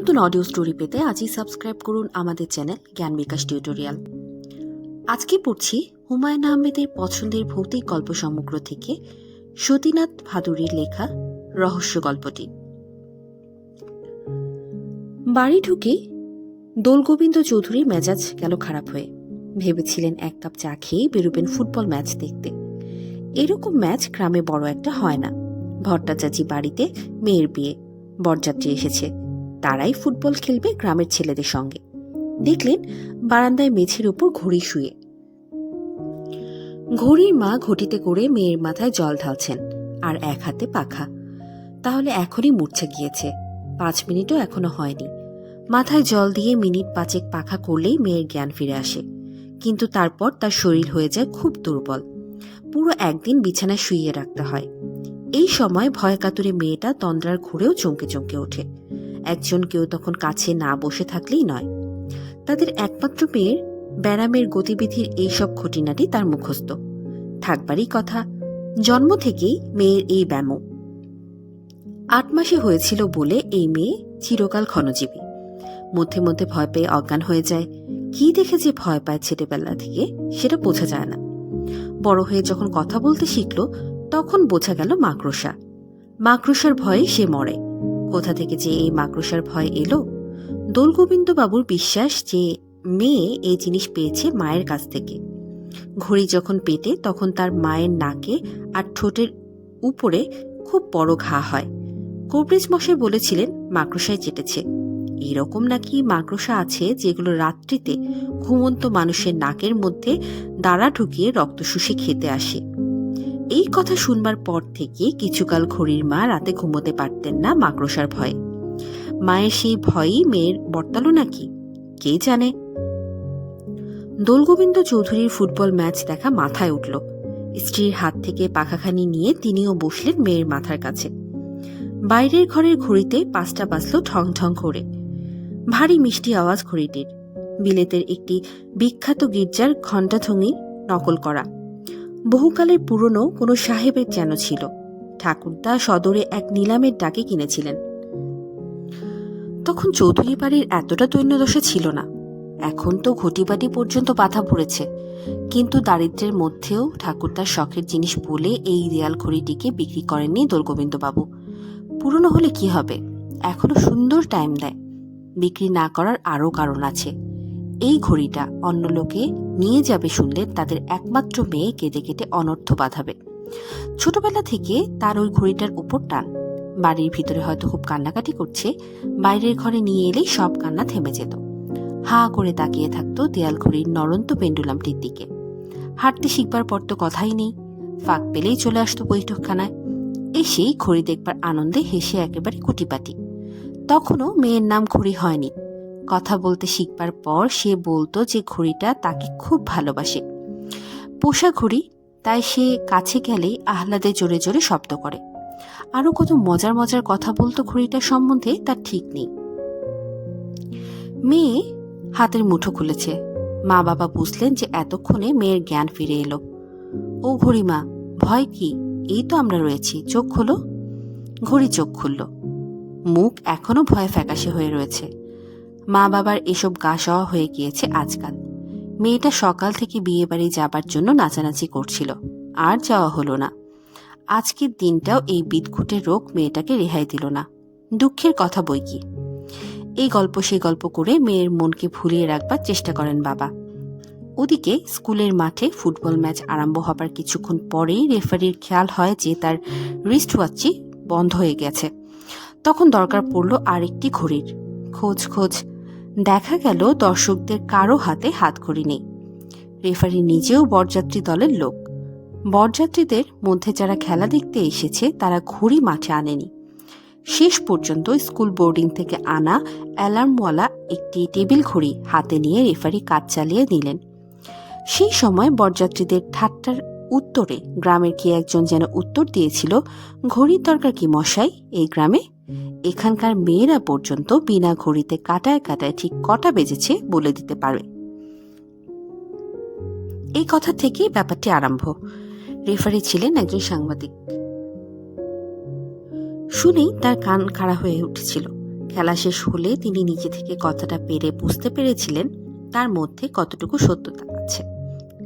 নতুন audio story পেতে আজই সাবস্ক্রাইব করুন আমাদের চ্যানেল জ্ঞান বিকাশ টিউটোরিয়াল আজকে পড়ছি হুমায়ুন আহমেদের পছন্দের ভৌতিক গল্প সমগ্র থেকে সতীনাথ ভাদুরীর লেখা রহস্য গল্পটি। বাড়ি ঢুকে দোলগোবিন্দ চৌধুরীর মেজাজ গেল খারাপ হয়ে। ভেবেছিলেন এক কাপ চা খেয়ে বেরোবেন ফুটবল ম্যাচ দেখতে। এরকম ম্যাচ গ্রামে বড় একটা হয় না। ভট্টাচাচি বাড়িতে মেয়ের বিয়ে। বরযাত্রী এসেছে। তারাই ফুটবল খেলবে গ্রামের ছেলেদের সঙ্গে। দেখলেন বারান্দায় মেঝের উপর ঘড়ি শুয়ে। ঘড়ির মা ঘটিতে করে মেয়ের মাথায় জল ঢালছেন, আর এক হাতে পাখা। তাহলে এখনই মূর্ছে গিয়েছে, পাঁচ মিনিটও এখনও হয়নি। মাথায় জল দিয়ে মিনিট পাঁচেক পাখা করলেই মেয়ের জ্ঞান ফিরে আসে, কিন্তু তারপর তার শরীর হয়ে যায় খুব দুর্বল। পুরো একদিন বিছানায় শুইয়ে রাখতে হয়। এই সময় ভয় কাতুরে মেয়েটা তন্দ্রার ঘুরেও চমকে চমকে ওঠে। একজন কেউ তখন কাছে না বসে থাকলেই নয়। তাদের একমাত্র মেয়ের, ব্যারামের গতিবিধির এইসব খুঁটিনাটি তার মুখস্থ। থাকবারই কথা, জন্ম থেকেই মেয়ের এই ব্যামো। আট মাসে হয়েছিল বলে এই মেয়ে চিরকাল ক্ষণজীবী। মধ্যে মধ্যে ভয় পেয়ে অজ্ঞান হয়ে যায়। কি দেখে যে ভয় পায় ছেলেবেলা থেকে, সেটা বোঝা যায় না। বড় হয়ে যখন কথা বলতে শিখল, তখন বোঝা গেল মাকড়সা। মাকড়সার ভয়ে সে মরে। কোথা থেকে যে এই মাকড়সার ভয় এলো, দোলগোবিন্দবাবুর বিশ্বাস যে মেয়ে এই জিনিস পেয়েছে মায়ের কাছ থেকে। ঘড়ি যখন পেটে, তখন তার মায়ের নাকে আর ঠোঁটের উপরে খুব বড় ঘা হয়। কবরেজ মশাই বলেছিলেন, মাকড়সায় চেটেছে। এরকম নাকি মাকড়সা আছে যেগুলো রাত্রিতে ঘুমন্ত মানুষের নাকের মধ্যে দাঁড়া ঢুকিয়ে রক্ত শুষে খেতে আসে। এই কথা শুনবার পর থেকে কিছুকাল ঘড়ির মা রাতে ঘুমোতে পারতেন না মাকড়সার ভয়ে। মায়ের সেই ভয়ই মেয়ের বর্তালো নাকি? কে জানে? দোলগোবিন্দ চৌধুরীর ফুটবল ম্যাচ দেখা মাথায় উঠল। স্ত্রীর হাত থেকে পাখাখানি নিয়ে তিনিও বসলেন মেয়ের মাথার কাছে। বাইরের ঘরের ঘড়িতে পাঁচটা বাজল ঠং ঠং করে। ভারী মিষ্টি আওয়াজ ঘড়িটির। বিলেতের একটি বিখ্যাত গির্জার ঘণ্টাথঙি নকল করা। বহুকালের পুরনো কোনো সাহেবের যেন ছিল? ঠাকুরদা সদরে এক নিলামের ডাকে কিনেছিলেন। তখন চৌধুরী বাড়ির এতটা দৈন্যদশা ছিল না। এখন তো ঘটিবাটি পর্যন্ত বাধা পড়েছে। কিন্তু দারিদ্রের মধ্যেও ঠাকুরদার শখের জিনিস বলে এই দেয়াল ঘড়িটিকে বিক্রি করেননি দোলগোবিন্দবাবু। পুরনো হলে কি হবে? এখনও সুন্দর টাইম দেয়। বিক্রি না করার আরও কারণ আছে। এই ঘড়িটা অন্য লোকে নিয়ে যাবে শুনলে তাদের একমাত্র মেয়ে কেটে কেটে অনর্থ বাঁধাবে। ছোটবেলা থেকে তার ওই ঘড়িটার উপর টান। বাড়ির ভিতরে হয়তো খুব কান্নাকাটি করছে, বাইরের ঘরে নিয়ে এলেই সব কান্না থেমে যেত। হা করে তাকিয়ে থাকতো দেয়াল ঘড়ির নরন্ত পেন্ডুলামটির দিকে। হাঁটতে শিখবার পর তো কথাই নেই। ফাঁক পেলেই চলে আসতো বৈঠকখানায়। এসেই ঘড়ি দেখবার আনন্দে হেসে একেবারে কুটিপাটি। তখনও মেয়ের নাম ঘড়ি হয়নি। কথা বলতে শিখবার পর সে বলতো যে ঘড়িটা তাকে খুব ভালোবাসে। পোষা ঘড়ি, তাই সে কাছে গেলেই আহ্লাদে জোরে জোরে শব্দ করে। আরও কত মজার মজার কথা বলতো ঘড়িটার সম্বন্ধে তার ঠিক নেই। মেয়ে হাতের মুঠো খুলেছে। মা বাবা বুঝলেন যে এতক্ষণে মেয়ের জ্ঞান ফিরে এলো। ও ঘড়ি মা ভয় কি? এই তো আমরা রয়েছি, চোখ খোলো। ঘড়ি চোখ খুলল। মুখ এখনও ভয়ে ফ্যাকাশে হয়ে রয়েছে। মা বাবার এসব গা সওয়া হয়ে গিয়েছে আজকাল। মেয়েটা সকাল থেকে বিয়ে বাড়ি যাবার জন্য নাচানাচি করছিল। আর যাওয়া হলো না। আজকের দিনটাও এই বিদঘুটের রোগ মেয়েটাকে রেহাই দিল না। দুঃখের কথা বই কি? এই গল্প সেই গল্প করে মেয়ের মনকে ভুলিয়ে রাখবার চেষ্টা করেন বাবা। ওদিকে স্কুলের মাঠে ফুটবল ম্যাচ আরম্ভ হবার কিছুক্ষণ পরেই রেফারির খেয়াল হয় যে তার রিস্ট ওয়াচটি বন্ধ হয়ে গেছে। তখন দরকার পড়ল আরেকটি ঘড়ির। খোঁজ খোঁজ দেখা গেল দর্শকদের কারও হাতে হাত ঘড়ি নেই। রেফারি নিজেও বরযাত্রী দলের লোক। বরযাত্রীদের মধ্যে যারা খেলা দেখতে এসেছে, তারা ঘড়ি মাঠে আনেনি। শেষ পর্যন্ত স্কুল বোর্ডিং থেকে আনা অ্যালার্মওয়ালা একটি টেবিল ঘড়ি হাতে নিয়ে রেফারি কাজ চালিয়ে দিলেন সেই সময় বরযাত্রীদের ঠাট্টার উত্তরে গ্রামের কি একজন যেন উত্তর দিয়েছিল, ঘড়ির দরকার কি মশাই? এই গ্রামে এখানকার মেয়েরা পর্যন্ত বিনা ঘড়িতে কাটায় কাটায় ঠিক কটা বেজেছে বলে দিতে পারবে। এই কথা থেকেই ব্যাপারটি আরম্ভ। রেফারি ছিলেন একজন সাংবাদিক। শুনেই তার কান খাড়া হয়ে উঠেছিল। খেলা শেষ হলে তিনি নিজে থেকে কথাটা পেরে বুঝতে পেরেছিলেন তার মধ্যে কতটুকু সত্যতা আছে।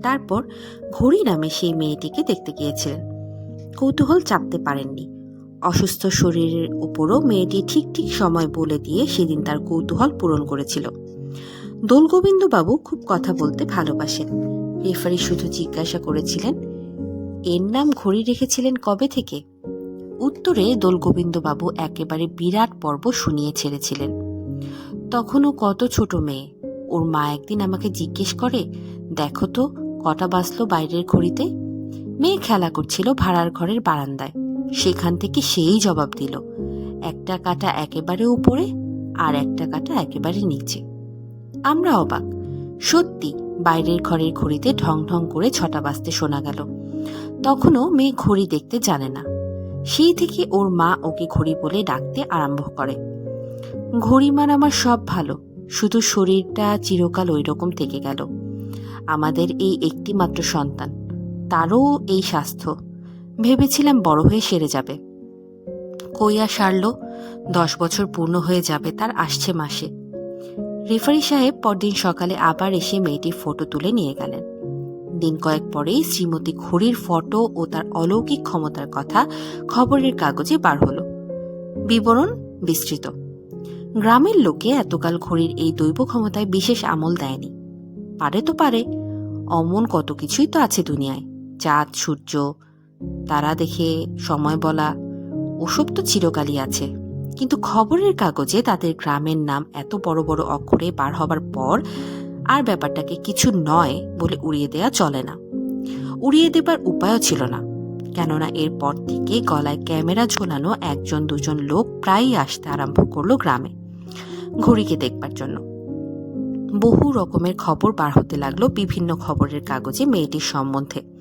তারপর ঘড়ি নামে সেই মেয়েটিকে দেখতে গিয়েছিলেন। কৌতূহল চাপতে পারেননি। অসুস্থ শরীরের উপরও মেয়েটি ঠিক ঠিক সময় বলে দিয়ে সেদিন তার কৌতূহল পূরণ করেছিল। দোলগোবিন্দবাবু খুব কথা বলতে ভালোবাসেন। রেফারি শুধু জিজ্ঞাসা করেছিলেন, এর নাম ঘড়ি রেখেছিলেন কবে থেকে? উত্তরে দোলগোবিন্দবাবু একেবারে বিরাট পর্ব শুনিয়ে ছেড়েছিলেন। তখনও কত ছোট মেয়ে। ওর মা একদিন আমাকে জিজ্ঞেস করে, দেখো তো, কটা বাজলো বাইরের ঘড়িতে? মেয়ে খেলা করছিল ভাড়ার ঘরের বারান্দায়। সেখান থেকে সেই জবাব দিল, একটা কাটা একেবারে উপরে আর একটা কাটা একেবারে নিচে। আমরা অবাক। সত্যি, বাইরের ঘরের ঘড়িতে ঢং ঢং করে ছটা বাজতে শোনা গেল। তখনও মেয়ে ঘড়ি দেখতে জানে না। সেই থেকে ওর মা ওকে ঘড়ি বলে ডাকতে আরম্ভ করে। ঘড়িমার আমার সব ভালো, শুধু শরীরটা চিরকাল ওই রকম থেকে গেল। আমাদের এই একটি মাত্র সন্তান, তারও এই স্বাস্থ্য। ভেবেছিলাম বড় হয়ে সেরে যাবে। কইয়া সারল? দশ বছর পূর্ণ হয়ে যাবে, তার আসছে মাসে। রেফারি সাহেব পরদিন সকালে আবার এসে মেয়েটির ফটো তুলে নিয়ে গেলেন। দিন কয়েক পরেই শ্রীমতী ঘড়ির ফটো ও তার অলৌকিক ক্ষমতার কথা খবরের কাগজে বার হলো। বিবরণ বিস্তৃত। গ্রামের লোকে এতকাল ঘড়ির এই দৈব ক্ষমতায় বিশেষ আমল দেয়নি। পারে তো পারে, অমন কত কিছুই তো আছে দুনিয়ায়। চাঁদ, সূর্য তারা দেখে সময় বলা, ওসব তো চিরকালই আছে। কিন্তু খবরের কাগজে তাদের গ্রামের নাম এত বড় বড় অক্ষরে বার হবার পর আর ব্যাপারটাকে কিছু নয় বলে উড়িয়ে দেয়া চলে না। উড়িয়ে দেবার উপায়ও ছিল না। কেননা এরপর থেকে গলায় ক্যামেরা ঝোলানো একজন দুজন লোক প্রায়ই আসতে আরম্ভ করল গ্রামে ঘড়িকে দেখবার জন্য। বহু রকমের খবর বার হতে লাগল বিভিন্ন খবরের কাগজে মেয়েটির সম্বন্ধে।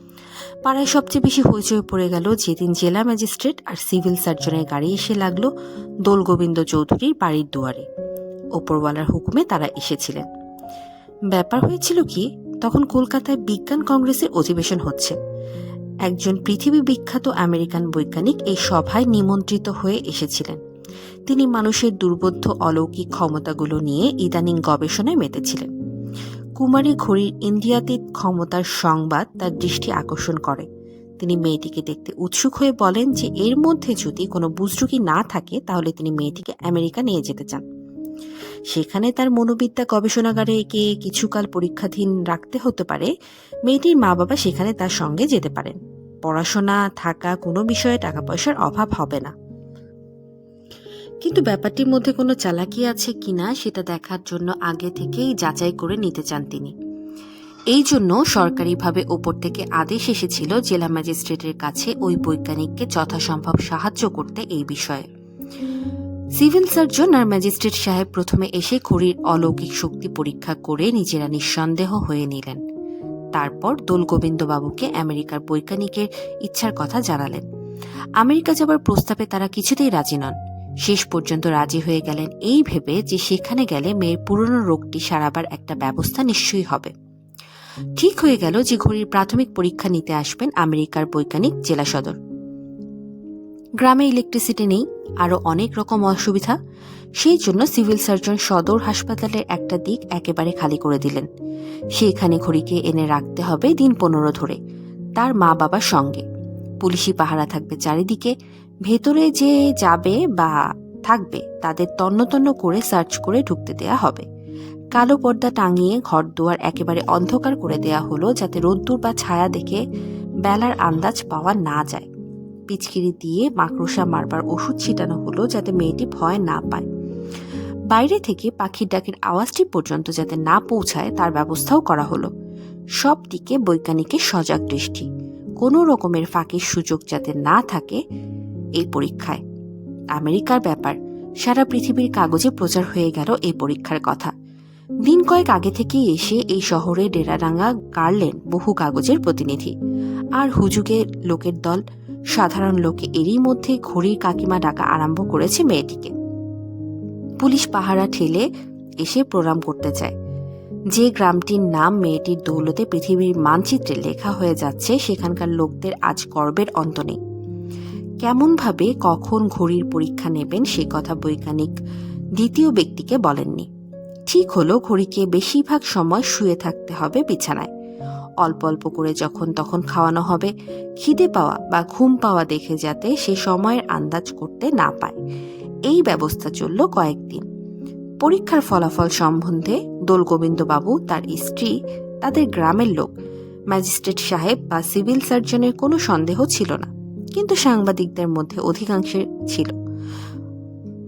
পাড়ায় সবচেয়ে বেশি হইচই পড়ে গেল যেদিন জেলা ম্যাজিস্ট্রেট আর সিভিল সার্জনের গাড়ি এসে লাগল দোলগোবিন্দ চৌধুরীর বাড়ির দুয়ারে। ওপরওয়ালার হুকুমে তারা এসেছিলেন। ব্যাপার হয়েছিল কি, তখন কলকাতায় বিজ্ঞান কংগ্রেসের অধিবেশন হচ্ছে। একজন পৃথিবী বিখ্যাত আমেরিকান বৈজ্ঞানিক এই সভায় নিমন্ত্রিত হয়ে এসেছিলেন। তিনি মানুষের দুর্বোধ্য অলৌকিক ক্ষমতাগুলো নিয়ে ইদানিং গবেষণায় মেতেছিলেন। কুমারী ঘড়ির ইন্ডিয়াতীত ক্ষমতার সংবাদ তার দৃষ্টি আকর্ষণ করে। তিনি মেয়েটিকে দেখতে উৎসুক হয়ে বলেন যে, এর মধ্যে যদি কোনো বুজরুকি না থাকে, তাহলে তিনি মেয়েটিকে আমেরিকা নিয়ে যেতে চান। সেখানে তার মনোবিদ্যা গবেষণাগারে একে কিছুকাল পরীক্ষাধীন রাখতে হতে পারে, মেয়েটির মা বাবা সেখানে তার সঙ্গে যেতে পারেন। পড়াশোনা, থাকা কোনো বিষয়ে টাকা পয়সার অভাব হবে না। কিন্তু ব্যাপারটির মধ্যে কোনো চালাকি আছে কিনা সেটা দেখার জন্য আগে থেকেই যাচাই করে নিতে চান তিনি। এই জন্য সরকারিভাবে ওপর থেকে আদেশ এসেছিল জেলা ম্যাজিস্ট্রেটের কাছে ওই বৈজ্ঞানিককে যথাসম্ভব সাহায্য করতে এই বিষয়ে। সিভিল সার্জন আর ম্যাজিস্ট্রেট সাহেব প্রথমে এসে ঘড়ির অলৌকিক শক্তি পরীক্ষা করে নিজেরা নিঃসন্দেহ হয়ে নিলেন। তারপর দোলগোবিন্দবাবুকে আমেরিকার বৈজ্ঞানিকের ইচ্ছার কথা জানালেন। আমেরিকা যাবার প্রস্তাবে তারা কিছুতেই রাজি নন। শেষ পর্যন্ত রাজি হয়ে গেলেন এই ভেবে যে সেখানে গেলে মেয়ের পুরনো রোগটি সারাবার একটা ব্যবস্থা নিশ্চয়ই হবে। ঠিক হয়ে গেল যে ঘড়ির প্রাথমিক পরীক্ষা নিতে আসবেন আমেরিকার বৈজ্ঞানিক জেলা সদর। গ্রামে ইলেকট্রিসিটি নেই, আরও অনেক রকম অসুবিধা। সেই জন্য সিভিল সার্জন সদর হাসপাতালের একটা দিক একেবারে খালি করে দিলেন। সেখানে ঘড়িকে এনে রাখতে হবে দিন পনেরো ধরে, তার মা বাবার সঙ্গে। পুলিশি পাহারা থাকবে চারিদিকে ভেতরে যে যাবে বা থাকবে, তাদের তন্ন করে সার্চ করে ঢুকতে দেয়া হবে। কালো পর্দা টাঙিয়ে ঘর দুয়ার একেবারে অন্ধকার করে দেয়া হলো যাতে রোদ্দুর বা ছায়া দেখে বেলার আন্দাজ পাওয়া না যায়। পিচকিরি দিয়ে মাকড়সা মারবার ওষুধ ছিটানো হলো যাতে মেয়েটি ভয় না পায়। বাইরে থেকে পাখির ডাকের আওয়াজটি পর্যন্ত যাতে না পৌঁছায়, তার ব্যবস্থাও করা হলো। সব দিকে বৈজ্ঞানিকের সজাগ দৃষ্টি। কোনো রকমের ফাঁকির সুযোগ যাতে না থাকে এই পরীক্ষায়। আমেরিকার ব্যাপার, সারা পৃথিবীর কাগজে প্রচার হয়ে গেল এই পরীক্ষার কথা। দিন কয়েক আগে থেকেই এসে এই শহরে ডেরাডাঙ্গা গাড়লেন বহু কাগজের প্রতিনিধি। আর হুজুগের লোকের দল, সাধারণ লোকে এরই মধ্যে ঘড়ির কাকিমা ডাকা আরম্ভ করেছে মেয়েটিকে। পুলিশ পাহারা ঠেলে এসে প্রণাম করতে চায়। যে গ্রামটির নাম মেয়েটির দৌলতে পৃথিবীর মানচিত্রে লেখা হয়ে যাচ্ছে, সেখানকার লোকদের আজ গর্বের অন্ত নেই। কেমনভাবে কখন ঘড়ির পরীক্ষা নেবেন সে কথা বৈজ্ঞানিক দ্বিতীয় ব্যক্তিকে বলেননি। ঠিক হলো, ঘড়িকে বেশিরভাগ সময় শুয়ে থাকতে হবে বিছানায়। অল্প অল্প করে যখন তখন খাওয়ানো হবে, খিদে পাওয়া বা ঘুম পাওয়া দেখে যাতে সে সময়ের আন্দাজ করতে না পায়। এই ব্যবস্থা চলল কয়েকদিন। পরীক্ষার ফলাফল সম্বন্ধে দোলগোবিন্দবাবু তার স্ত্রী, তাদের গ্রামের লোক, ম্যাজিস্ট্রেট সাহেব বা সিভিল সার্জনের কোনো সন্দেহ ছিল না। কিন্তু সাংবাদিকদের মধ্যে অধিকাংশের ছিল।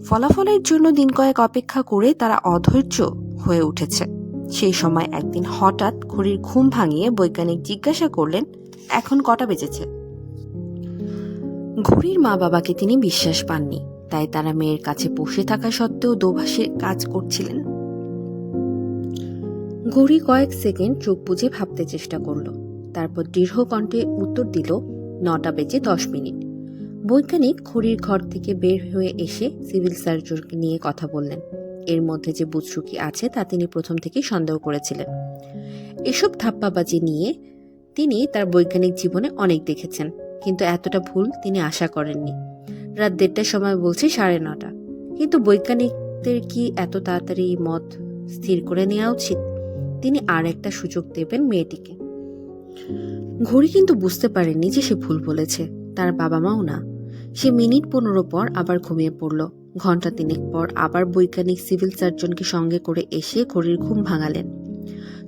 ফলাফলের জন্য দিন কয়েক অপেক্ষা করে তারা অধৈর্য হয়ে উঠেছে। সেই সময় একদিন হঠাৎ ঘড়ির ঘুম ভাঙিয়ে বৈজ্ঞানিক জিজ্ঞাসা করলেন, এখন কটা বেজেছে? ঘড়ির মা বাবাকে তিনি বিশ্বাস পাননি, তাই তারা মেয়ের কাছে বসে থাকা সত্ত্বেও দোভাষের কাজ করছিলেন। ঘড়ি কয়েক সেকেন্ড চোখ বুঝে ভাবতে চেষ্টা করল, তারপর দৃঢ় কণ্ঠে উত্তর দিল নটা বেজে দশ মিনিট। বৈজ্ঞানিক ঘড়ির ঘর থেকে বের হয়ে এসে সিভিল সার্জনকে নিয়ে কথা বললেন। এর মধ্যে যে বুৎসুকি আছে তা তিনি প্রথম থেকেই সন্দেহ করেছিলেন। এসব ধাপ্পাবাজি নিয়ে তিনি তার বৈজ্ঞানিক জীবনে অনেক দেখেছেন, কিন্তু এতটা ভুল তিনি আশা করেননি। রাত দেড়টার সময় বলছে সাড়ে নটা। কিন্তু বৈজ্ঞানিকদের কি এত তাড়াতাড়ি মত স্থির করে নেওয়া উচিত? তিনি আর একটা সুযোগ দেবেন মেয়েটিকে। ঘড়ি কিন্তু বুঝতে পারেনি যে সে ভুল বলেছে। তার বাবা মাও না। সে মিনিট পনেরো পর আবার ঘুমিয়ে পড়ল। ঘণ্টা তিনেক পর আবার বৈজ্ঞানিক সিভিল সার্জনকে সঙ্গে করে এসে ঘড়ির ঘুম ভাঙালেন।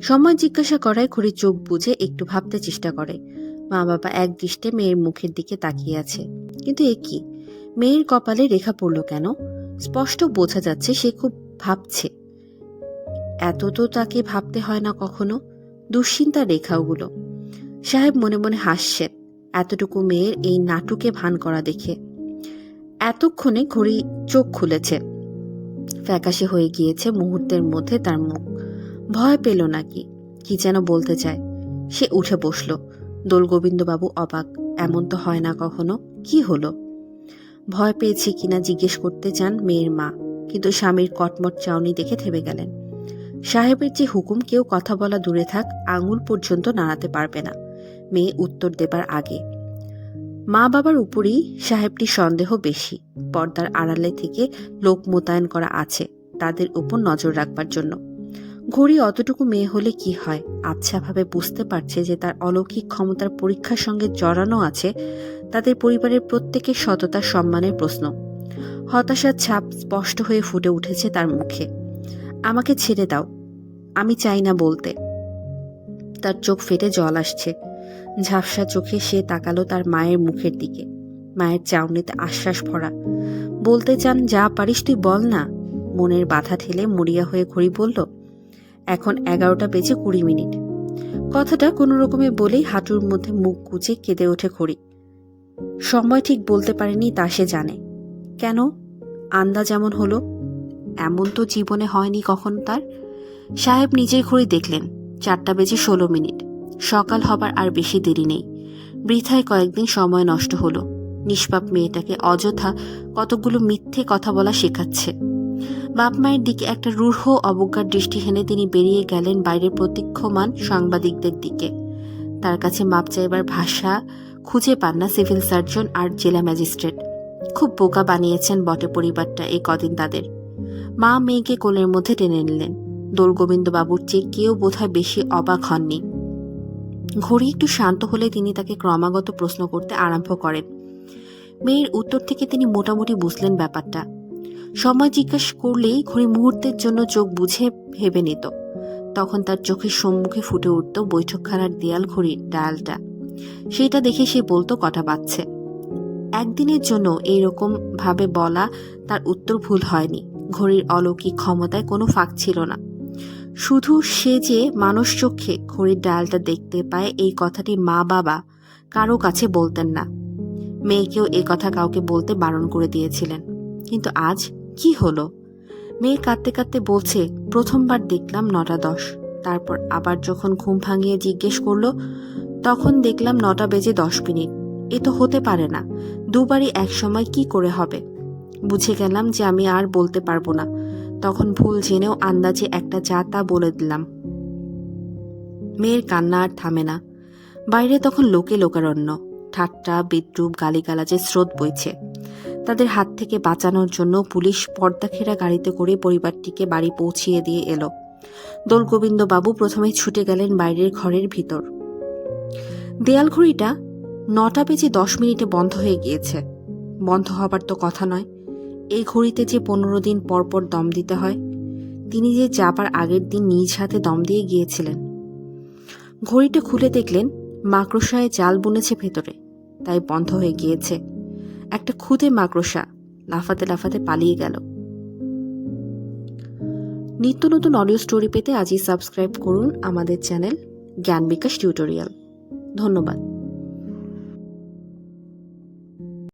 সময় জিজ্ঞাসা করায় ঘড়ি চোখ বুঝে একটু ভাবতে চেষ্টা করে। মা বাবা এক দৃষ্টে মেয়ের মুখের দিকে তাকিয়ে আছে। কিন্তু এ কি? মেয়ের কপালে রেখা পড়ল কেন? স্পষ্ট বোঝা যাচ্ছে সে খুব ভাবছে। এত তো তাকে ভাবতে হয় না কখনো। দুশ্চিন্তার রেখাগুলো। সাহেব মনে মনে হাসছেন এতটুকু মেয়ের এই নাটুকে ভান করা দেখে। এতক্ষণে ঘড়ি চোখ খুলেছে। ফ্যাকাশে হয়ে গিয়েছে মুহূর্তের মধ্যে তার মুখ। ভয় পেল নাকি? কি যেন বলতে চায়। সে উঠে বসল। দোলগোবিন্দবাবু অবাক। এমন তো হয় না কখনো। কি হলো? ভয় পেয়েছি কিনা জিজ্ঞেস করতে চান মেয়ের মা। কিন্তু স্বামীর কটমট চাউনি দেখে থেমে গেলেন। সাহেবের যে হুকুম কেউ কথা বলা দূরে থাক, আঙুল পর্যন্ত নাড়াতে পারবে না। মেয়ে উত্তর দেবার আগে। মা বাবার উপরেই সাহেবটির সন্দেহ বেশি। পর্দার আড়ালে থেকে লোক মোতায়েন করা আছে তাদের উপর নজর রাখবার জন্য। ঘড়ি অতটুকু মেয়ে হলে কি হয়? আচ্ছাভাবে বুঝতে পারছে যে তার অলৌকিক ক্ষমতার পরীক্ষার সঙ্গে জড়ানো আছে তাদের পরিবারের প্রত্যেকের সততার সম্মানের প্রশ্ন। হতাশার ছাপ স্পষ্ট হয়ে ফুটে উঠেছে তার মুখে। আমাকে ছেড়ে দাও। আমি চাই না বলতে। তার চোখ ফেটে জল আসছে। ঝাপসা চোখে সে তাকালো তার মায়ের মুখের দিকে। মায়ের চাউনিতে আশ্বাস ভরা। বলতে চান, যা পারিস তুই বল না। মনের বাধা ঠেলে মরিয়া হয়ে ঘড়ি বলল, এখন এগারোটা বেজে কুড়ি মিনিট। কথাটা কোনো রকমে বলেই হাঁটুর মধ্যে মুখ গুজে কেঁদে ওঠে ঘড়ি। সময় ঠিক বলতে পারেনি, তা সে জানে। কেন? আন্দা যেমন হলো, এমন তো জীবনে হয়নি কখন তার? সাহেব নিজের ঘড়ি দেখলেন, চারটা বেজে ষোলো মিনিট। সকাল হবার আর বেশি দেরি নেই। বৃথায় কয়েকদিন সময় নষ্ট হলো। নিষ্পাপ মেয়েটাকে অযথা কতগুলো মিথ্যে কথা বলা শেখাচ্ছে। বাপ মায়ের দিকে একটা রূঢ় অবজ্ঞার দৃষ্টি হেনে তিনি বেরিয়ে গেলেন বাইরের প্রতীক্ষমান সাংবাদিকদের দিকে। তার কাছে মাপ চাইবার ভাষা খুঁজে পান না সিভিল সার্জন আর জেলা ম্যাজিস্ট্রেট। খুব বোকা বানিয়েছেন বটে পরিবারটা এই কদিন তাদের। মা মেয়েকে কোলের মধ্যে টেনে নিলেন। দোলগোবিন্দ বাবুর চেয়ে কেউ বোধহয় বেশি অবাক হননি। ঘড়ি একটু শান্ত হলে তিনি তাকে ক্রমাগত প্রশ্ন করতে আরম্ভ করেন। মেয়ের উত্তর থেকে তিনি মোটামুটি বুঝলেন ব্যাপারটা। সময় জিজ্ঞাসা করলেই ঘড়ি মুহূর্তের জন্য চোখ বুঝে ভেবে নিত। তখন তার চোখের সম্মুখে ফুটে উঠত বৈঠকখানার দেয়াল ঘড়ির ডায়ালটা সেটা দেখে সে বলতো কটা বাজছে। একদিনের জন্য এইরকম ভাবে বলা তার উত্তর ভুল হয়নি। ঘড়ির অলৌকিক ক্ষমতায় কোনো ফাঁক ছিল না। শুধু সে যে মানুষ চোখে ঘড়ির ডায়ালটা দেখতে পায় এই কথাটি মা বাবা কারও কাছে বলতেন না। মেয়েকেও এ কথা কাউকে বলতে বারণ করে দিয়েছিলেন। কিন্তু আজ কি হলো? মেয়ে কাঁদতে কাঁদতে বলছে, প্রথমবার দেখলাম নটা দশ। তারপর আবার যখন ঘুম ভাঙিয়ে জিজ্ঞেস করল, তখন দেখলাম নটা বেজে দশ মিনিট। এ তো হতে পারে না। দুবারই এক সময় কি করে হবে? বুঝে গেলাম যে আমি আর বলতে পারব না। তখন ভুল জেনেও আন্দাজে একটা যা তা বলে দিলাম। মেয়ের কান্না আর থামে না। বাইরে তখন লোকে লোকারণ্য। ঠাট্টা, বিদ্রুপ, গালিগালাজের স্রোত বইছে। তাদের হাত থেকে বাঁচানোর জন্য পুলিশ পর্দাখেরা গাড়িতে করে পরিবারটিকে বাড়ি পৌঁছিয়ে দিয়ে এলো। দোলগোবিন্দ বাবু প্রথমে ছুটে গেলেন বাইরের ঘরের ভিতর। দেয়াল ঘড়িটা নটা বেজে দশ মিনিটে বন্ধ হয়ে গিয়েছে। বন্ধ হবার তো কথা নয়। এই ঘড়িতে যে পনেরো দিন পর পর দম দিতে হয়, তিনি যে যাবার আগের দিন নিজ হাতে দম দিয়ে গিয়েছিলেন। ঘড়িটা খুলে দেখলেন, মাকড়সায় জাল বুনেছে ভেতরে, তাই বন্ধ হয়ে গিয়েছে। একটা খুদে মাকড়সা লাফাতে লাফাতে পালিয়ে গেল। নিত্য নতুন অডিও স্টোরি পেতে আজই সাবস্ক্রাইব করুন আমাদের চ্যানেল জ্ঞান বিকাশ টিউটোরিয়াল ধন্যবাদ।